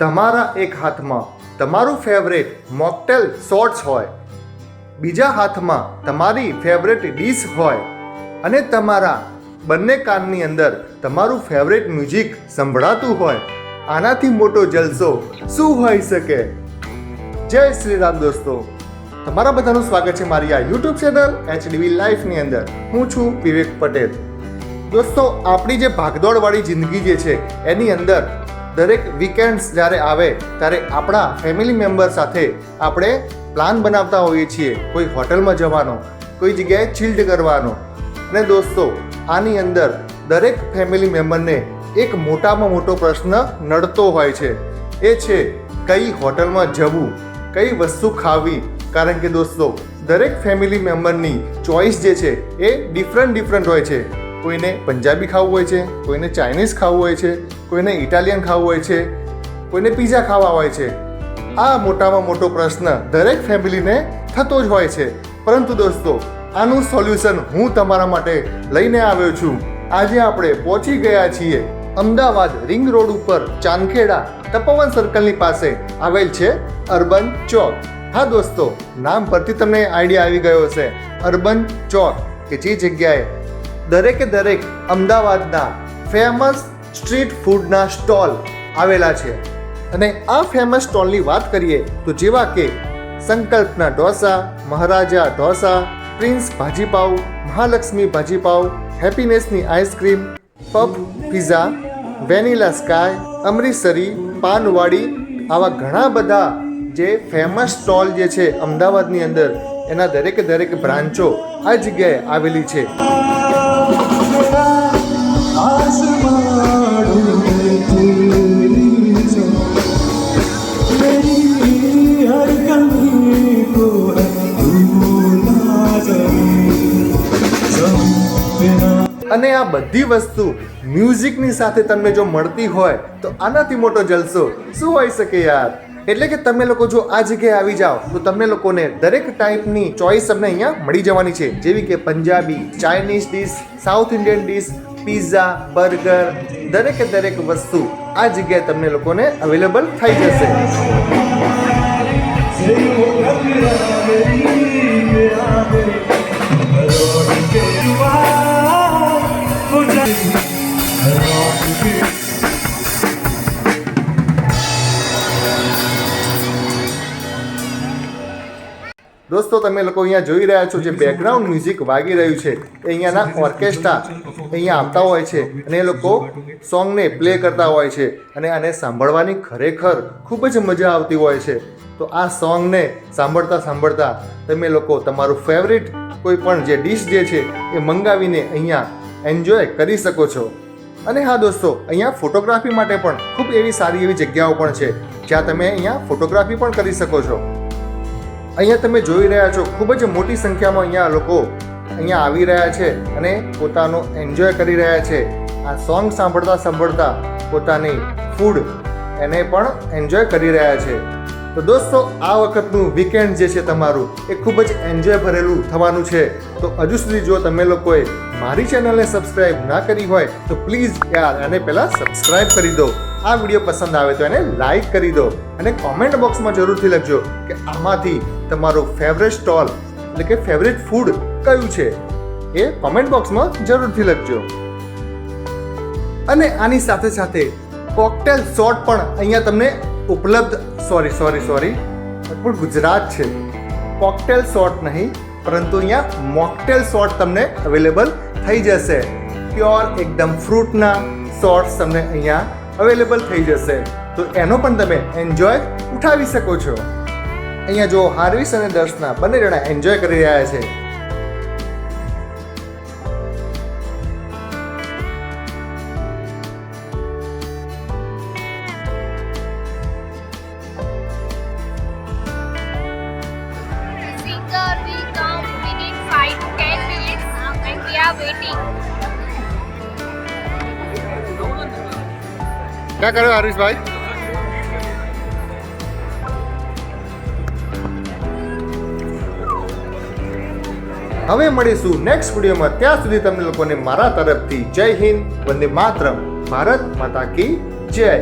તમારા એક હાથમાં તમારું ફેવરેટ મોકટેલ શોર્ટ્સ હોય, બીજા હાથમાં તમારી ફેવરેટ ડીશ હોય અને તમારા બંને કાનની અંદર તમારું ફેવરેટ મ્યુઝિક સંભળાતું હોય, આનાથી મોટો જલસો શું હોઈ શકે? જય શ્રી રામ દોસ્તો. તમારા બધાનું સ્વાગત છે મારી આ યુટ્યુબ ચેનલ એચડીવી લાઈફની અંદર. હું છું વિવેક પટેલ. દોસ્તો, આપણી જે ભાગદોડવાળી જિંદગી જે છે, એની અંદર દરેક વીકેન્ડ્સ જ્યારે આવે, ત્યારે આપણા ફેમિલી મેમ્બર સાથે આપણે પ્લાન બનાવતા હોઈએ છીએ. કોઈ હોટલમાં જવાનો, કોઈ જગ્યાએ ચિલ્ડ કરવાનો. અને દોસ્તો, આની અંદર દરેક ફેમિલી મેમ્બરને એક મોટામાં મોટો પ્રશ્ન નડતો હોય છે. એ છે, કઈ હોટલમાં જવું, કઈ વસ્તુ ખાવી? કારણ કે દોસ્તો, દરેક ફેમિલી મેમ્બરની ચોઈસ જે છે, એ ડિફરન્ટ ડિફરન્ટ હોય છે. કોઈને પંજાબી ખાવું હોય છે, કોઈને ચાઇનીઝ ખાવું હોય છે, કોઈને ઇટાલિયન ખાવું હોય છે, કોઈને પીઝા ખાવા હોય છે. આ મોટામાં મોટો પ્રશ્ન દરેક ફેમિલીને થતો જ હોય છે. પરંતુ દોસ્તો, આનું સોલ્યુશન હું તમારા માટે લઈને આવ્યો છું. આજે આપણે પહોંચી ગયા છીએ અમદાવાદ રિંગ રોડ ઉપર ચાંદખેડા તપોવન સર્કલની પાસે આવેલ છે અર્બન ચોક. હા દોસ્તો, નામ પરથી તમને આઈડિયા આવી ગયો હશે. અર્બન ચોક, કે જે જગ્યાએ દરેકે દરેક અમદાવાદના ફેમસ સ્ટ્રીટ ફૂડના સ્ટોલ આવેલા છે. અને આ ફેમસ સ્ટોલની વાત કરીએ તો જેવા કે સંકલ્પના dosa, Maharaja dosa, prince bhaji pav, Mahalakshmi bhaji pav, હેપીનેસની ice cream, puff pizza, vanilla sky Amritsari Panwadi આવા ઘણા બધા જે ફેમસ સ્ટોલ જે છે અમદાવાદની અંદર, એના દરેકે દરેક બ્રાન્ચો આ જગ્યાએ આવેલી છે. અને આ બધી વસ્તુ મ્યુઝિકની સાથે તમને જો મળતી હોય તો આનાથી મોટો જલસો શું હોઈ શકે યાર? એટલે કે તમે લોકો જો આ જગ્યાએ આવી જાઓ તો તમને લોકોને દરેક ટાઈપની ચોઈસ તમને અહીંયા મળી જવાની છે જેવી કે Punjabi Chinese dish south Indian dish pizza burger દરેકે દરેક વસ્તુ આ જગ્યાએ તમને લોકોને અવેલેબલ થઈ જશે દોસ્તો, તમે લોકો અહીંયા જોઈ રહ્યા છો જે બેકગ્રાઉન્ડ મ્યુઝિક વાગી રહ્યું છે. એ અહીંયાના ઓર્કેસ્ટ્રા અહીંયા આવતા હોય છે અને એ લોકો સોંગને પ્લે કરતા હોય છે અને આને સાંભળવાની ખરેખર ખૂબ જ મજા આવતી હોય છે. તો આ સોંગને સાંભળતા સાંભળતા તમે લોકો તમારું ફેવરિટ કોઈ પણ જે ડીશ જે છે એ મંગાવીને અહીંયા એન્જોય કરી શકો છો. અને હા દોસ્તો, અહીંયા ફોટોગ્રાફી માટે પણ ખૂબ એવી સારી એવી જગ્યાઓ પણ છે જ્યાં તમે અહીંયા ફોટોગ્રાફી પણ કરી શકો છો. અહીંયા તમે જોઈ રહ્યા છો, ખૂબ જ મોટી સંખ્યામાં અહીંયા લોકો અહીંયા આવી રહ્યા છે અને પોતાનો એન્જોય કરી રહ્યા છે. આ સોંગ સાંભળતા સાંભળતા પોતાની ફૂડ એને પણ એન્જોય કરી રહ્યા છે. તો દોસ્તો, આ વખતનું વીકેન્ડ જે છે તમારું, એ ખૂબ જ એન્જોય ભરેલું થવાનું છે. તો હજુ સુધી જો તમે લોકોએ મારી ચેનલને સબસ્ક્રાઈબ ના કરી હોય, તો પ્લીઝ યાર, આને પહેલાં સબસ્ક્રાઈબ કરી દો. આ વીડિયો પસંદ આવે તો એને લાઈક કરી દો અને કોમેન્ટ બોક્સમાં જરૂરથી લખજો કે આમાંથી તમારું ફેવરેટ સ્ટોલ એટલે કે ફેવરેટ ફૂડ કયું છે એ કોમેન્ટ બોક્સમાં જરૂરથી લખજો. અને આની સાથે સાથે કોકટેલ શોટ પણ અહીંયા તમને ઉપલબ્ધ સોરી સોરી સોરી પણ ગુજરાત છે. કોકટેલ શોટ નહીં, પરંતુ અહીંયા મોકટેલ શોટ તમને અવેલેબલ થઈ જશે. પ્યોર એકદમ ફ્રૂટના શોર્ટ્સ તમને અહીંયા અવેલેબલ થઈ જશે. તો એનો પણ તમે એન્જોય ઉઠાવી શકો છો. અહીંયા જો હાર્વિસ અને દર્શના બંને જણા એન્જોય કરી રહ્યા છે. Singer ક્યાં કર્યો હરીશભાઈ હવે મળીશું નેક્સ્ટ વિડીયોમાં. ત્યાં સુધી તમને લોકોને મારા તરફથી જય હિન્દ, વંદે માતરમ. ભારત માતા કી જય.